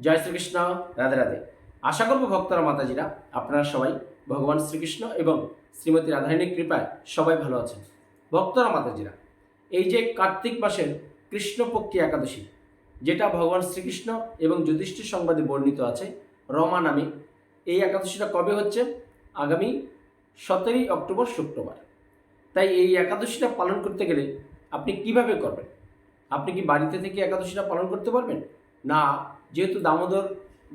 জয় শ্রীকৃষ্ণ, রাধে রাধে। আশা করব ভক্তরা, মাতাজিরা, আপনারা সবাই ভগবান শ্রীকৃষ্ণ এবং শ্রীমতী রাধারানীর কৃপায় সবাই ভালো আছেন। ভক্তরা, মাতাজিরা, এই যে কার্তিক মাসের কৃষ্ণপক্ষী একাদশী, যেটা ভগবান শ্রীকৃষ্ণ এবং যুধিষ্ঠির সংবাদে বর্ণিত আছে, রমা নামে, এই একাদশীটা কবে হচ্ছে? আগামী সতেরোই অক্টোবর, শুক্রবার। তাই এই একাদশীটা পালন করতে গেলে আপনি কীভাবে করবেন? আপনি কি বাড়িতে থেকে একাদশীটা পালন করতে পারবেন? না যেহেতু দামোদর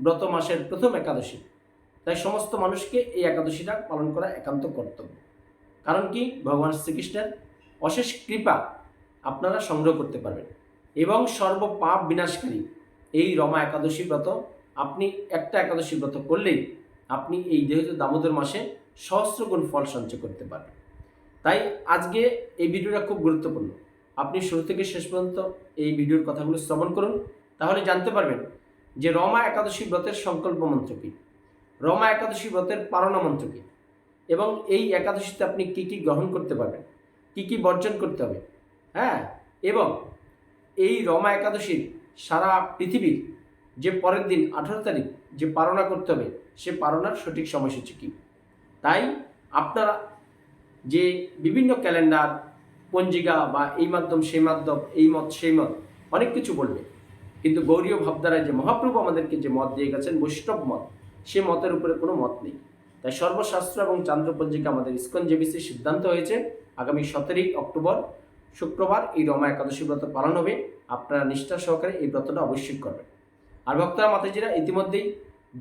ব্রত মাসের প্রথম একাদশী, তাই সমস্ত মানুষকে এই একাদশীটা পালন করা একান্ত কর্তব্য। কারণ কি? ভগবান শ্রীকৃষ্ণের অশেষ কৃপা আপনারা সংগ্রহ করতে পারবেন। এবং সর্ব পাপ বিনাশকারী এই রমা একাদশী ব্রত আপনি একটা একাদশী ব্রত করলেই আপনি এই যেহেতু দামোদর মাসে সহস্রগুণ ফল সঞ্চয় করতে পারবেন। তাই আজকে এই ভিডিওটা খুব গুরুত্বপূর্ণ। আপনি শুরু থেকে শেষ পর্যন্ত এই ভিডিওর কথাগুলো শ্রবণ করুন, তাহলে জানতে পারবেন যে রমা একাদশী ব্রতের সংকল্প মন্ত্র কী রমা একাদশী ব্রতের পারণা মন্ত্র কী এবং এই একাদশীতে আপনি কি কি গ্রহণ করতে পারবেন, কি কি বর্জন করতে হবে হ্যাঁ? এবং এই রমা একাদশীর সারা পৃথিবীর যে পরের দিন আঠারো তারিখ যে পারণা করতে হবে, সে পারণার সঠিক সময়সূচি কী? তাই আপনারা যে বিভিন্ন ক্যালেন্ডার, পঞ্জিকা বা এই মাধ্যম, সেই মাধ্যম, এই মত, সেই মত, অনেক কিছু বলবে। কিন্তু গৌরীয় ভাবধারায় যে মহাপ্রভু আমাদেরকে যে মত দিয়ে গেছেন, বৈষ্ণব মত, সে মতের উপরে কোনো মত নেই। তাই সর্বশাস্ত্র এবং চান্দ্র পঞ্জিকা আমাদের ইস্কন জেবিসির সিদ্ধান্ত হয়েছে, আগামী সতেরোই অক্টোবর, শুক্রবার এই রমা একাদশী ব্রত পালন হবে। আপনারা নিষ্ঠা সহকারে এই ব্রতটা অবশ্যই করবেন। আর ভক্তরা, মাতাজিরা, ইতিমধ্যেই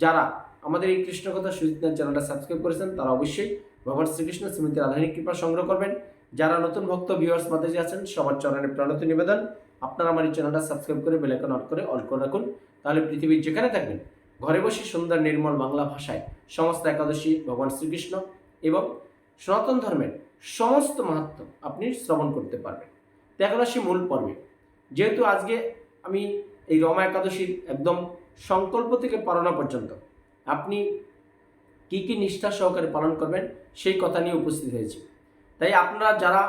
যারা আমাদের এই কৃষ্ণকথা সুচিত্রা চ্যানেলটা সাবস্ক্রাইব করেছেন, তারা অবশ্যই ভগবান শ্রীকৃষ্ণ শ্রীমতী রাধারণী কৃপা সংগ্রহ করবেন। যারা নতুন ভক্ত ভিউয়ার্স মাতাজি আছেন, সবার চরণে প্রণত নিবেদন। আপনারা আমার এই চ্যানেলটা সাবস্ক্রাইব করে বেলাইকন অন করে অল করে রাখুন। তাহলে পৃথিবীর যেখানে থাকবেন, ঘরে বসে সুন্দর নির্মল বাংলা ভাষায় সমস্ত একাদশী, ভগবান শ্রীকৃষ্ণ এবং সনাতন ধর্মের সমস্ত মাহাত্ম আপনি শ্রবণ করতে পারবেন। আসি মূল পর্বে, যেহেতু আজকে আমি এই রমা একাদশীর একদম সংকল্প থেকে পালনা পর্যন্ত আপনি কি কি নিষ্ঠা সহকারে পালন করবেন সেই কথা নিয়ে উপস্থিত হয়েছি। তাই আপনারা যারা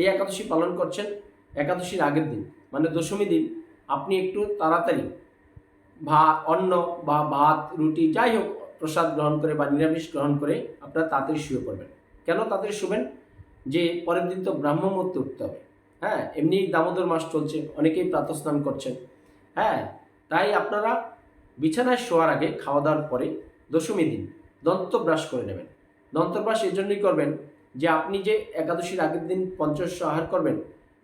এই একাদশী পালন করছেন, একাদশীর আগের দিন মানে দশমী দিন, আপনি একটু তাড়াতাড়ি ভা, অন্ন বা ভাত, রুটি, যাই হোক, প্রসাদ গ্রহণ করে বা নিরামিষ গ্রহণ করে আপনারা তাড়াতাড়ি শুয়ে পড়বেন। কেন তাড়াতাড়ি শুবেন? যে পরের দিন তো ব্রাহ্ম মুহূর্তে উঠতে হবে। হ্যাঁ এমনি দামোদর মাস চলছে, অনেকেই প্রাতঃস্নান করছেন। হ্যাঁ তাই আপনারা বিছানায় শোয়ার আগে খাওয়া দাওয়ার পরে দশমী দিন দন্তব্রাশ করে নেবেন। দন্তব্রাশ এই জন্যই করবেন যে আপনি যে একাদশীর আগের দিন পঞ্চস্য আহার করবেন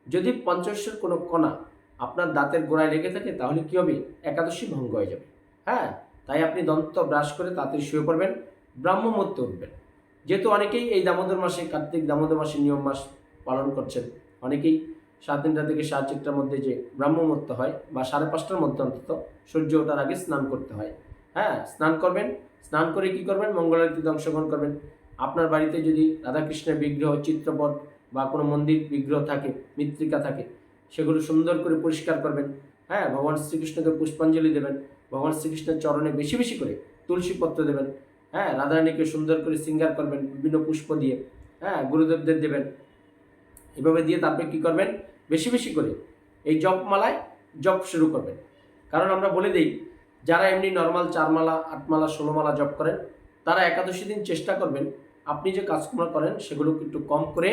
যদি পঞ্চস্যের কোনো কণা আপনার দাঁতের গোড়ায় লেগে থাকে, তাহলে কী হবে? একাদশী ভঙ্গ হয়ে যাবে। হ্যাঁ? তাই আপনি দন্ত ব্রাশ করে তাড়াতাড়ি শুয়ে পড়বেন ব্রাহ্ম মুহূর্তে উঠবেন। যেহেতু অনেকেই এই দামোদর মাসে, কার্তিক দামোদর মাসে নিয়ম মাস পালন করছেন, অনেকেই সাত তিনটা থেকে সাড়ে চারটার মধ্যে যে ব্রাহ্ম মুহূর্ত হয় বা সাড়ে পাঁচটার মধ্যে অন্তত সূর্য ওঠার আগে স্নান করতে হয়। হ্যাঁ? স্নান করবেন, স্নান করে কি করবেন? মঙ্গলারতিতে অংশগ্রহণ করবেন। আপনার বাড়িতে যদি রাধাকৃষ্ণের বিগ্রহ, চিত্রপট বা কোনো মন্দির, বিগ্রহ থাকে, মৃত্তিকা থাকে, সেগুলো সুন্দর করে পরিষ্কার করবেন। হ্যাঁ ভগবান শ্রীকৃষ্ণকে পুষ্পাঞ্জলি দেবেন, ভগবান শ্রীকৃষ্ণের চরণে বেশি বেশি করে তুলসী পত্র দেবেন হ্যাঁ রাধারানীকে সুন্দর করে সিঙ্গার করবেন বিভিন্ন পুষ্প দিয়ে হ্যাঁ গুরুদেবদের দেবেন। এভাবে দিয়ে তারপরে কী করবেন? বেশি বেশি করে এই জপমালায় জপ শুরু করবেন। কারণ আমরা বলে দিই, যারা এমনি নর্মাল চারমালা, আটমালা, ষোলোমালা জপ করেন, তারা একাদশী দিন চেষ্টা করবেন, আপনি যে কাজকর্ম করেন, সেগুলোকে একটু কম করে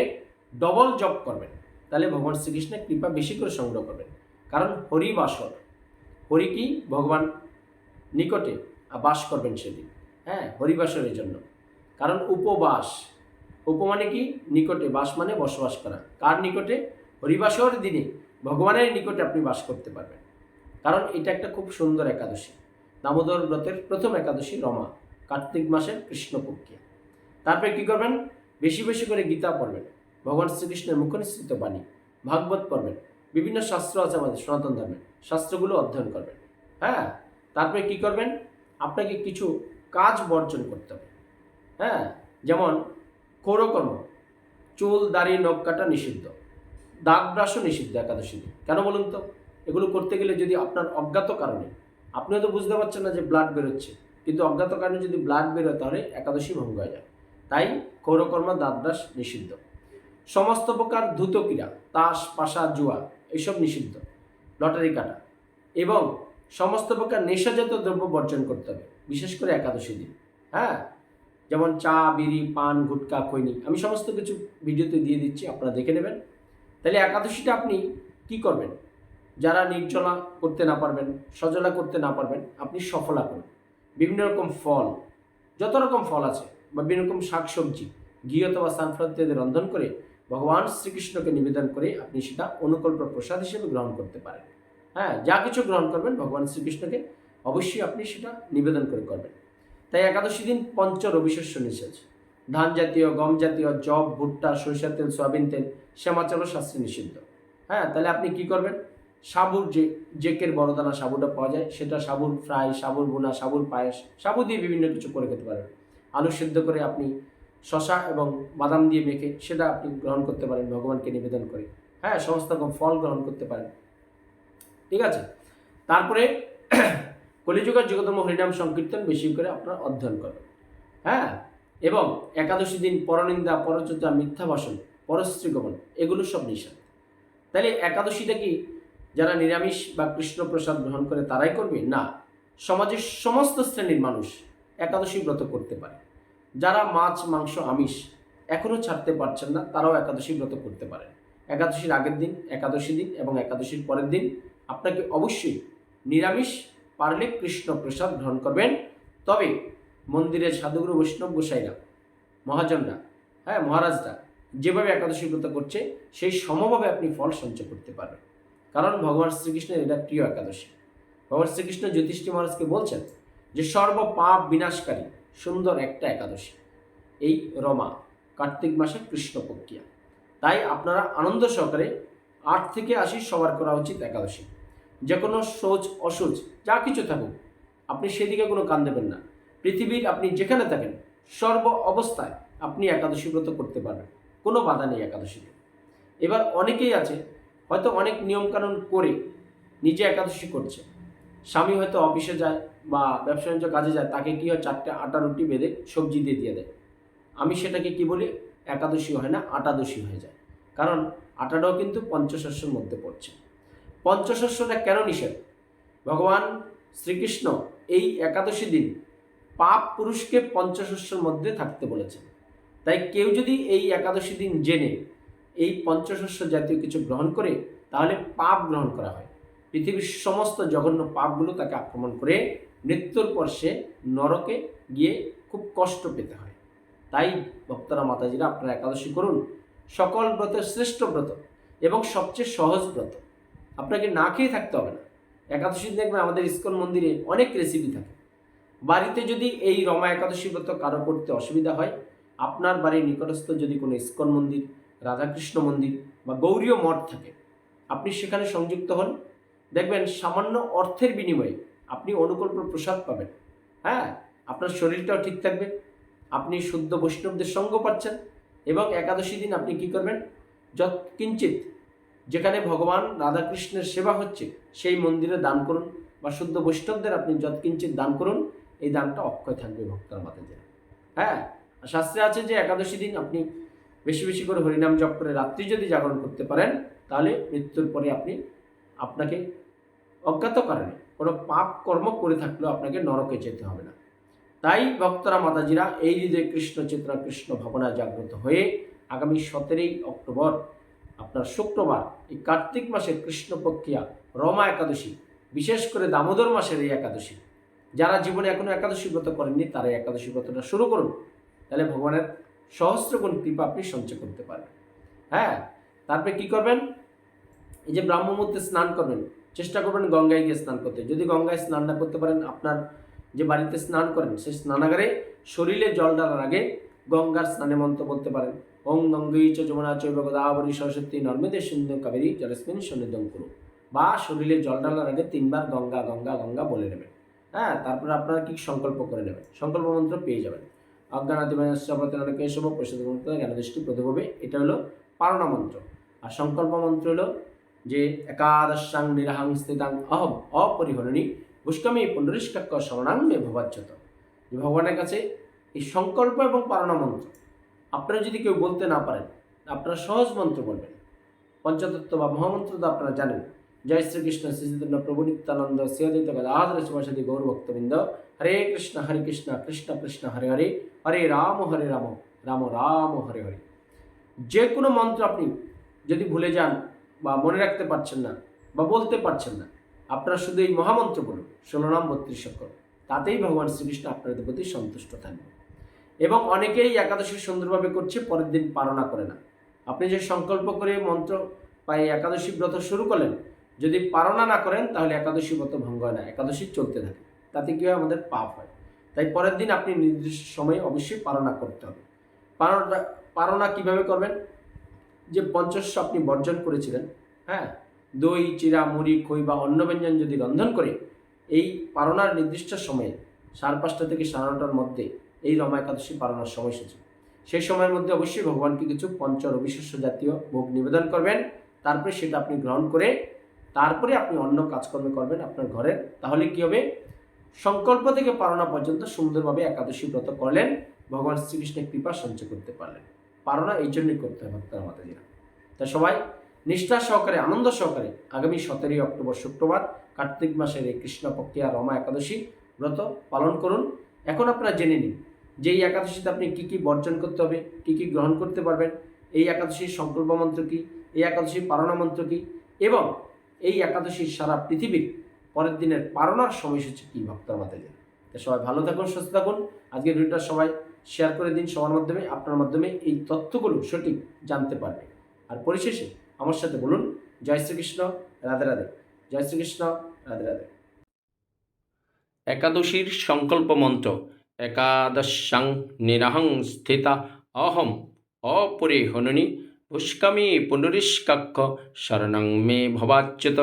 ডবল জপ করবেন। তাহলে ভগবান শ্রীকৃষ্ণের কৃপা বেশি করে সংগ্রহ করবেন। কারণ হরি বাসর। হরি কি? ভগবান নিকটে বাস করবেন সেদিন। হ্যাঁ হরিবাসরের জন্য। কারণ উপবাস। উপ মানে কি? নিকটে। বাস মানে বসবাস করা। কার নিকটে? হরিবাসর দিনে। ভগবানের নিকটে আপনি বাস করতে পারবেন। কারণ এটা একটা খুব সুন্দর একাদশী। দামোদর ব্রতের প্রথম একাদশী রমা, কার্তিক মাসের কৃষ্ণপক্ষে। তারপরে কী করবেন? বেশি বেশি করে গীতা পড়বেন। ভগবান শ্রীকৃষ্ণের মুখনিসৃত বাণী, ভাগবত পড়বেন। বিভিন্ন শাস্ত্র আছে আমাদের, সনাতন ধর্মের। শাস্ত্রগুলো অধ্যয়ন করবেন। হ্যাঁ? তারপরে কি করবেন? আপনাকে কিছু কাজ বর্জন করতে হবে। হ্যাঁ? যেমন কৌরকর্ম চুল, দাড়ি, নখ কাটা নিষিদ্ধ। দাগ ব্রাশও নিষিদ্ধ একাদশী কেন বলুন তো? এগুলো করতে গেলে যদি আপনার অজ্ঞাত কারণে, আপনিও তো বুঝতে পারছেন না যে ব্লাড বেরোচ্ছে। কিন্তু অজ্ঞাত কারণে যদি ব্লাড বেরোয়, তাহলে একাদশী ভঙ্গ হয়ে যায়। তাই কৌরকর্ম দাঁত ব্রাশ নিষিদ্ধ। সমস্ত প্রকার ধুত ক্রীড়া তাস, পাশা, জুয়া এসব নিষিদ্ধ। লটারি কাটা। এবং সমস্ত প্রকার নেশাজাত দ্রব্য বর্জন করতে হবে, বিশেষ করে একাদশী দিন। হ্যাঁ? যেমন চা, বিড়ি, পান, গুটকা, খৈনি, আমি সমস্ত কিছু ভিডিওতে দিয়ে দিচ্ছি, আপনারা দেখে নেবেন। তাহলে একাদশীটা আপনি কি করবেন? যারা নির্জলা করতে না পারবেন, সজলা করতে না পারবেন, আপনি সফলা করুন। বিভিন্ন রকম ফল, যত রকম ফল আছে, বা বিভিন্ন রকম শাকসবজি, ঘি অথবা সানফ্লাওয়ার রন্ধন করে ভগবান শ্রীকৃষ্ণকে নিবেদন করে আপনি সেটা অনুকল্প প্রসাদ হিসেবে গ্রহণ করতে পারেন। হ্যাঁ যা কিছু গ্রহণ করবেন, ভগবান শ্রীকৃষ্ণকে অবশ্যই আপনি সেটা নিবেদন করে করবেন। তাই একাদশী দিন পঞ্চ রবিশস্য নিষেধ। ধান জাতীয়, গম জাতীয় জব ভুট্টা, সরিষার তেল, সয়াবিন তেল, শ্যামাচল শাস্ত্রে নিষিদ্ধ। হ্যাঁ তাহলে আপনি কি করবেন? সাবুর যে জেকের বড়দানা সাবুটা পাওয়া যায়, সেটা সাবুর ফ্রাই, সাবুর বোনা সাবুর পায়েস, সাবু দিয়ে বিভিন্ন কিছু করে খেতে পারেন। আলু সেদ্ধ করে আপনি শশা এবং বাদাম দিয়ে মেখে সেটা আপনি গ্রহণ করতে পারেন, ভগবানকে নিবেদন করে। হ্যাঁ সমস্ত রকম ফল গ্রহণ করতে পারেন। ঠিক আছে? তারপরে কলিযুগের জগতম হরিনাম সংকীর্তন বেশি করে আপনারা অধ্যয়ন করবেন। হ্যাঁ? এবং একাদশী দিন, পরনিন্দা, পরচর্চা, মিথ্যা ভাষণ পরশ্রী গমন, এগুলো সব নিষেধ। তাহলে একাদশীটা কি যারা নিরামিষ বা কৃষ্ণ প্রসাদ গ্রহণ করে তারাই করবে? না। সমাজের সমস্ত শ্রেণির মানুষ একাদশী ব্রত করতে পারে। যারা মাছ, মাংস, আমিষ এখনও ছাড়তে পারছেন না, তারাও একাদশী ব্রত করতে পারেন। একাদশীর আগের দিন, একাদশী দিন এবং একাদশীর পরের দিন আপনাকে অবশ্যই নিরামিষ পারলে কৃষ্ণ প্রসাদ গ্রহণ করবেন। তবে মন্দিরের সাধুগুরু বৈষ্ণব গোসাইরা, মহাজনরা হ্যাঁ মহারাজরা যেভাবে একাদশী ব্রত করছে, সেই সমভাবে আপনি ফল সঞ্চয় করতে পারবেন। কারণ ভগবান শ্রীকৃষ্ণের এটা প্রিয় একাদশী। ভগবান শ্রীকৃষ্ণ জ্যোতিষ্ঠী মহারাজকে বলছেন যে, সর্ব পাপ বিনাশকারী সুন্দর একটা একাদশী। এই রমা কার্তিক মাসের কৃষ্ণপক্ষিয়া তাই আপনারা আনন্দ সহকারে আট থেকে আশি সবার করা উচিত একাদশী। যে কোনো সোচ অসুচ যা কিছু থাকুক, আপনি সেদিকে কোনো কান দেবেন না। পৃথিবীর আপনি যেখানে থাকেন, সর্ব অবস্থায় আপনি একাদশী ব্রত করতে পারবেন। কোনো বাধা নেই একাদশীতে। এবার অনেকেই আছে, হয়তো অনেক নিয়মকানুন করে নিজে একাদশী করছে। স্বামী হয়তো অফিসে যায় বা ব্যবসা বাণিজ্য কাজে যায়, তাকে কি হয় চারটে আটা রুটি বেঁধে সবজি দিয়ে দিয়ে দেয়। আমি সেটাকে কি বলি? একাদশী হয় না, আটাদশী হয়ে যায়। কারণ আটাটাও কিন্তু পঞ্চশস্যের মধ্যে পড়ছে। পঞ্চশস্যটা কেন নিষেধ? ভগবান শ্রীকৃষ্ণ এই একাদশী দিন পাপ পুরুষকে পঞ্চশস্যের মধ্যে থাকতে বলেছেন। তাই কেউ যদি এই একাদশী দিন জেনে এই পঞ্চশস্য জাতীয় কিছু গ্রহণ করে, তাহলে পাপ গ্রহণ করা হয়। পৃথিবীর সমস্ত জঘন্য পাপগুলো তাকে আক্রমণ করে মৃত্যুর পর সে নরকে গিয়ে খুব কষ্ট পেতে হয়। তাই ভক্তরা, মাতাজিরা আপনারা একাদশী করুন। সকল ব্রতের শ্রেষ্ঠ ব্রত এবং সবচেয়ে সহজ ব্রত। আপনাকে না খেয়ে থাকতে হবে না। একাদশী দেখবেন আমাদের ইস্কন মন্দিরে অনেক রেসিপি থাকে। বাড়িতে যদি এই রমা একাদশী ব্রত কারও করতে অসুবিধা হয়, আপনার বাড়ির নিকটস্থ যদি কোনো ইস্কন মন্দির, রাধাকৃষ্ণ মন্দির বা গৌরীয় মঠ থাকে, আপনি সেখানে সংযুক্ত হন। দেখবেন সামান্য অর্থের বিনিময়ে আপনি অনুকল্প প্রসাদ পাবেন। হ্যাঁ? আপনার শরীরটাও ঠিক থাকবে। আপনি শুদ্ধ বৈষ্ণবদের সঙ্গ পাচ্ছেন এবং একাদশী দিন আপনি কি করবেন? যৎ কিঞ্চিত যেখানে ভগবান রাধাকৃষ্ণের সেবা হচ্ছে, সেই মন্দিরে দান করুন বা শুদ্ধ বৈষ্ণবদের আপনি যৎকিঞ্চিত দান করুন, এই দানটা অক্ষয় থাকবে ভক্তরা মাতাদের হ্যাঁ? আর শাস্ত্রে আছে যে একাদশী দিন আপনি বেশি বেশি করে হরিনাম জপ করে রাত্রি যদি জাগরণ করতে পারেন, তাহলে মৃত্যুর পরে আপনি আপনাকে অজ্ঞাত কারণে কোনো পাপ কর্ম করে থাকলেও আপনাকে নরকে যেতে হবে না। তাই ভক্তরা, মাতাজিরা, এই হৃদয়ে কৃষ্ণ চেতনা, কৃষ্ণ ভাবনা জাগ্রত হয়ে আগামী সতেরোই অক্টোবর, আপনার শুক্রবার, এই কার্তিক মাসের কৃষ্ণপক্ষিয়া রমা একাদশী, বিশেষ করে দামোদর মাসের এই একাদশী, যারা জীবনে এখনও একাদশী ব্রত করেননি, তারা একাদশী ব্রতটা শুরু করুন। তাহলে ভগবানের সহস্রগুণ কৃপা আপনি সঞ্চয় করতে পারবেন। হ্যাঁ তারপরে কি করবেন? এই যে ব্রাহ্মমূর্তে স্নান করবেন, চেষ্টা করবেন গঙ্গায় গিয়ে স্নান করতে। যদি গঙ্গায় স্নান না করতে পারেন, আপনার যে বাড়িতে স্নান করেন, সেই স্নানাগারে শরীরে জল ডালার আগে গঙ্গার স্নানে মন্ত্র বলতে পারেন। ওং গঙ্গৈ চ যমুনা চৈব গোদাবরী সরস্বতী নর্মেদে সিন্ধু কাবেরী জলস্মিন সন্নিধম করু। বা শরীরে জল ডালার আগে তিনবার গঙ্গা গঙ্গা গঙ্গা বলে নেবেন। হ্যাঁ তারপরে আপনারা কি সংকল্প করে নেবেন? সংকল্প মন্ত্র পেয়ে যাবেন। অজ্ঞানাদিমানকে কেশব প্রসাদ মন্ত্র জ্ঞানদৃষ্টি প্রতিভবে এটা হলো পারণা মন্ত্র। আর সংকল্প মন্ত্র হলো যে একাদশাং নিরাহাং স্থিতাং অহম অপরিহরণী পুষ্কমী পুণ্ডরিষ্কাক্য শরণাং মে ভবাচ্যত। যে ভগবানের কাছে এই সংকল্প এবং পারণা মন্ত্র, আপনারা যদি কেউ বলতে না পারেন, আপনারা সহজ মন্ত্র বলবেন। পঞ্চতত্ত্ব বা মহামন্ত্র তো আপনারা জানেন। জয় শ্রীকৃষ্ণ শ্রীচৈতন্য প্রভু নিত্যানন্দ শ্রীয়দিত গদাধর গৌর হরে কৃষ্ণ হরে কৃষ্ণ কৃষ্ণ কৃষ্ণ, হরে হরে হরে রাম হরে রাম রাম রাম, হরে হরে। যে কোনো মন্ত্র আপনি যদি ভুলে যান বা মনে রাখতে পারছেন না বা বলতে পারছেন না, আপনারা শুধু এই মহামন্ত্র বলুন ষোলো নাম, বত্রিশ অক্ষর। তাতেই ভগবান শ্রীকৃষ্ণ আপনাদের প্রতি সন্তুষ্ট থাকবে এবং অনেকেই একাদশী সুন্দরভাবে করছে, পরের দিন পালনা করে না। আপনি যে সংকল্প করে মন্ত্র বা একাদশী ব্রত শুরু করলেন, যদি পালনা না করেন, তাহলে একাদশী ব্রত ভঙ্গ হয় না, একাদশী চলতে থাকে। তাতে কি হয়? আমাদের পাপ হয়। তাই পরের দিন আপনি নির্দিষ্ট সময়ে অবশ্যই পালনা করতে হবে। পালনা পালনা কীভাবে করবেন? যে পঞ্চস্ব আপনি বর্জন করেছিলেন হ্যাঁ? দই চিরা মুড়ি, খই বা অন্য ব্যঞ্জন যদি রন্ধন করে, এই পালনার নির্দিষ্ট সময়ে সাড়ে পাঁচটা থেকে সাড়ে নটার মধ্যে এই রমা একাদশী পালনার সময়সূচি। সেই সময়ের মধ্যে অবশ্যই ভগবানকে কিছু পঞ্চ রবিশস্য জাতীয় ভোগ নিবেদন করবেন। তারপরে সেটা আপনি গ্রহণ করে, তারপরে আপনি অন্য কাজকর্মে করবেন আপনার ঘরের। তাহলে কি হবে? সংকল্প থেকে পালনা পর্যন্ত সুন্দরভাবে একাদশী ব্রত করলেন। ভগবান শ্রীকৃষ্ণের কৃপা সঞ্চয় করতে পারলেন। পালনা এই জন্যই করতে হবে ভক্তরা মাতাজিরা। তা সবাই নিষ্ঠা সহকারে, আনন্দ সহকারে আগামী সতেরোই অক্টোবর, শুক্রবার কার্তিক মাসের এই কৃষ্ণপক্ষিয়া রমা একাদশী ব্রত পালন করুন। এখন আপনারা জেনে নিন যে এই একাদশীতে আপনি কী কী বর্জন করতে হবে, কী কী গ্রহণ করতে পারবেন, এই একাদশীর সংকল্প মন্ত্র কী, এই একাদশীর পারণা মন্ত্র কী, এবং এই একাদশীর সারা পৃথিবীর পরের দিনের পালনার সময়সূচি কী ভক্তর মাতাজিরা। তো সবাই ভালো থাকুন, সুস্থ থাকুন। আজকের ভিডিওটা সবাই শেয়ার করে দিন সবার মাধ্যমে, আপনার মাধ্যমে এই তথ্যগুলো সঠিক জানতে পারবে। আর পরিশেষে আমার সাথে বলুন, জয় শ্রীকৃষ্ণ, রাধে রাধে। জয় শ্রীকৃষ্ণ, রাধে রাধে। একাদশীর সংকল্প মন্ত্র, একাদশাং নিরাহং স্থিতা অহম অপরে হননি পুষ্কামি পুণ্ডরীষ্কাক্ষ শরণং মে ভবাচ্যুত।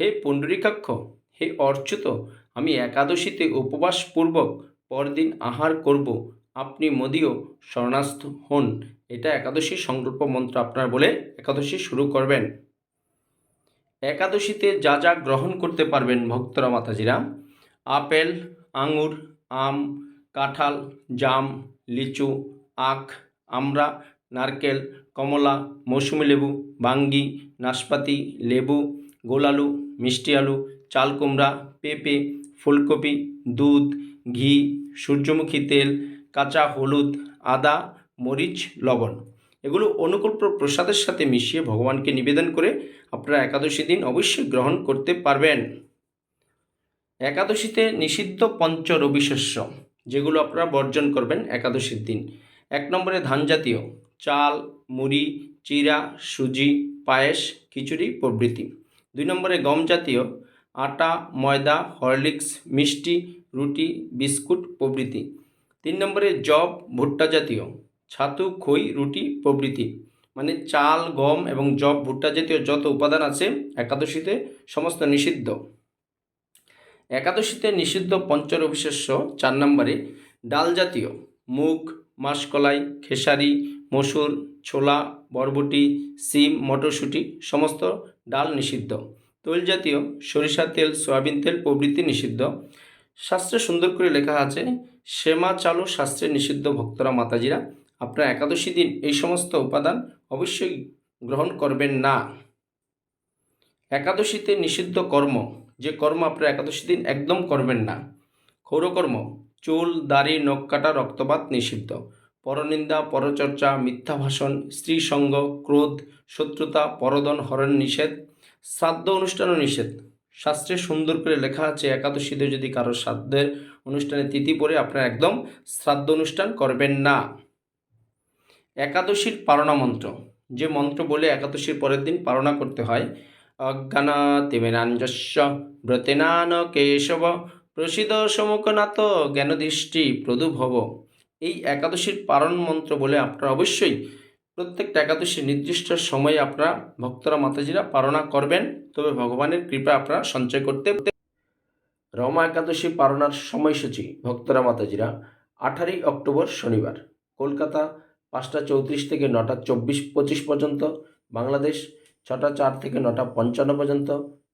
হে পুণ্ডরীকাক্ষ, হে অর্চ্যুত, আমি একাদশীতে উপবাসপূর্বক পরদিন আহার করব আপনি মোদিও শরণাস্থ হন। এটা একাদশীর সংকল্প মন্ত্র আপনার বলে একাদশী শুরু করবেন। একাদশীতে যা যা গ্রহণ করতে পারবেন ভক্তরা, মাতাজিরা। আপেল, আঙুর, আম, কাঁঠাল, জাম, লিচু, আখ আমড়া নারকেল, কমলা, মৌসুমি লেবু, বাঙ্গি, নাশপাতি, লেবু গোলালু মিষ্টি আলু, চাল কুমড়া, পেঁপে, ফুলকপি, দুধ, ঘি, সূর্যমুখী তেল কাঁচা, হলুদ, আদা, মরিচ, লবণ এগুলো অনুকূল প্রসাদের সাথে মিশিয়ে ভগবানকে নিবেদন করে আপনারা একাদশী দিন অবশ্যই গ্রহণ করতে পারবেন। একাদশীতে নিষিদ্ধ পঞ্চ রবিশস্য, যেগুলো আপনারা বর্জন করবেন একাদশীর দিন। এক নম্বরে ধান জাতীয়, চাল, মুড়ি, চিরা, সুজি, পায়েস, খিচুড়ি, প্রভৃতি। দুই নম্বরে গম জাতীয়, আটা, ময়দা, হরলিক্স, মিষ্টি, রুটি, বিস্কুট, প্রভৃতি। তিন নম্বরে জব, ভুট্টা জাতীয়। ছাতু, খই, রুটি, প্রভৃতি। মানে চাল, গম এবং জব, ভুট্টা জাতীয় যত উপাদান আছে, একাদশীতে সমস্ত নিষিদ্ধ। একাদশীতে নিষিদ্ধ পঞ্চরবিশেষ্য চার নম্বরে ডাল জাতীয়। মুগ, মাসকলাই, খেসারি, মসুর, ছোলা, বরবটি, সিম, মটরশুঁটি, সমস্ত ডাল নিষিদ্ধ। তৈল জাতীয় সরিষা তেল, সয়াবিন তেল প্রভৃতি নিষিদ্ধ। শাস্ত্রে সুন্দর করে লেখা আছে সেমা, চালু, শাস্ত্রে নিষিদ্ধ ভক্তরা, মাতাজিরা, আপনার একাদশী দিন এই সমস্ত উপাদান অবশ্যই গ্রহণ করবেন না। একাদশীতে নিষিদ্ধ কর্ম, যে কর্ম আপনার একাদশী দিন একদম করবেন না। ক্ষৌরকর্ম, চুল, দাড়ি, নখ কাটা, রক্তপাত নিষিদ্ধ। পরনিন্দা, পরচর্চা মিথ্যা ভাষণ স্ত্রী সঙ্গ ক্রোধ, শত্রুতা, পরদন, হরণ নিষেধ, শ্রাদ্ধ অনুষ্ঠানও নিষেধ। শাস্ত্রে সুন্দর করে লেখা আছে একাদশীতে যদি কারও শ্রাদ্ধের অনুষ্ঠানে তিথি পড়ে, আপনারা একদম শ্রাদ্ধ অনুষ্ঠান করবেন না। একাদশীর পারণা মন্ত্র। যে মন্ত্র বলে একাদশীর পরের দিন পারণা করতে হয় অজ্ঞানাতিমেনাঞ্জস্য ব্রতেনান কেশব প্রসিদ সমকনাথ জ্ঞানদৃষ্টি প্রদুভব। এই একাদশীর পারণ মন্ত্র বলে আপনারা অবশ্যই প্রত্যেকটা একাদশী নির্দিষ্ট সময়ে আপনারা ভক্তরা মাতাজিরা পালনা করবেন। তবে ভগবানের কৃপা আপনারা সঞ্চয় করতে রমা একাদশী পালনার সময়সূচি ভক্তরা মাতাজিরা আঠারোই অক্টোবর শনিবার। কলকাতা পাঁচটা চৌত্রিশ থেকে নটা চব্বিশ পঁচিশ পর্যন্ত, বাংলাদেশ ছটা চার থেকে নটা পঞ্চান্ন পর্যন্ত,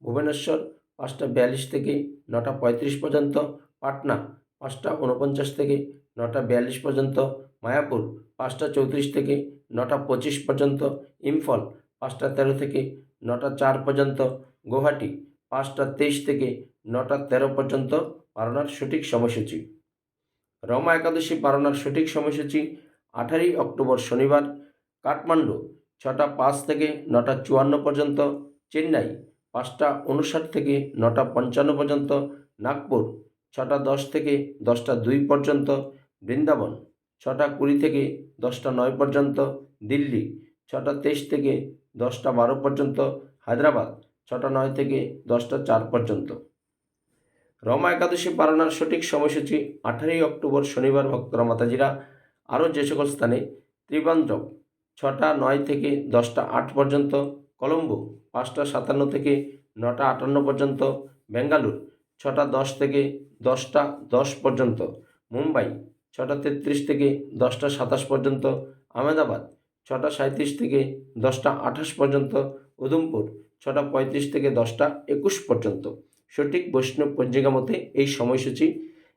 ভুবনেশ্বর পাঁচটা বিয়াল্লিশ থেকে নটা পঁয়ত্রিশ পর্যন্ত, পাটনা পাঁচটা উনপঞ্চাশ থেকে নটা বিয়াল্লিশ পর্যন্ত মায়াপুর পাঁচটা চৌত্রিশ থেকে নটা পঁচিশ পর্যন্ত, ইম্ফল পাঁচটা তেরো থেকে নটা চার পর্যন্ত, গুয়াহাটি পাঁচটা তেইশ থেকে নটা তেরো পর্যন্ত পালনার সঠিক সময়সূচি। রমা একাদশী পালনার সঠিক সময়সূচি আঠারোই অক্টোবর শনিবার, কাঠমান্ডু ছটা পাঁচ থেকে নটা চুয়ান্ন পর্যন্ত, চেন্নাই পাঁচটা উনষাট থেকে নটা পঞ্চান্ন পর্যন্ত, নাগপুর ছটা দশ থেকে দশটা দুই পর্যন্ত, বৃন্দাবন ছটা কুড়ি থেকে দশটা নয় পর্যন্ত দিল্লি, ছটা তেইশ থেকে দশটা বারো পর্যন্ত হায়দ্রাবাদ, ছটা নয় থেকে দশটা চার পর্যন্ত। রমা একাদশী পালনার সঠিক সময়সূচি আঠারোই অক্টোবর শনিবার, ভক্তরা মাতাজিরা আরও যে সকল স্থানে ত্রিবান্দ্রম ছটা নয় থেকে দশটা আট পর্যন্ত, কলম্বো পাঁচটা সাতান্ন থেকে নটা আটান্ন পর্যন্ত, বেঙ্গালুর ছটা দশ থেকে দশটা দশ পর্যন্ত, মুম্বাই ছটা তেত্রিশ থেকে দশটা সাতাশ পর্যন্ত আহমেদাবাদ, ছটা সাঁত্রিশ থেকে দশটা আঠাশ পর্যন্ত উধমপুর, ছটা পঁয়ত্রিশ থেকে দশটা একুশ পর্যন্ত। সঠিক বৈষ্ণব পঞ্জিকা মতে এই সময়সূচি,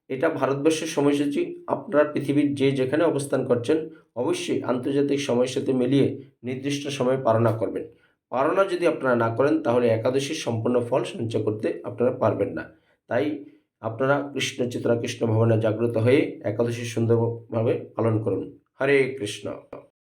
এটা ভারতবর্ষের সময়সূচি। আপনারা পৃথিবীর যে যেখানে অবস্থান করছেন, অবশ্যই আন্তর্জাতিক সময়ের সাথে মিলিয়ে নির্দিষ্ট সময় পালনা করবেন। পালনা যদি আপনারা না করেন, তাহলে একাদশীর সম্পূর্ণ ফল সঞ্চয় করতে আপনারা পারবেন না। তাই আপনারা কৃষ্ণ চিত্রা কৃষ্ণ ভবনে জাগ্রত হয়ে একাদশী সুন্দরভাবে পালন করুন। হরে কৃষ্ণ।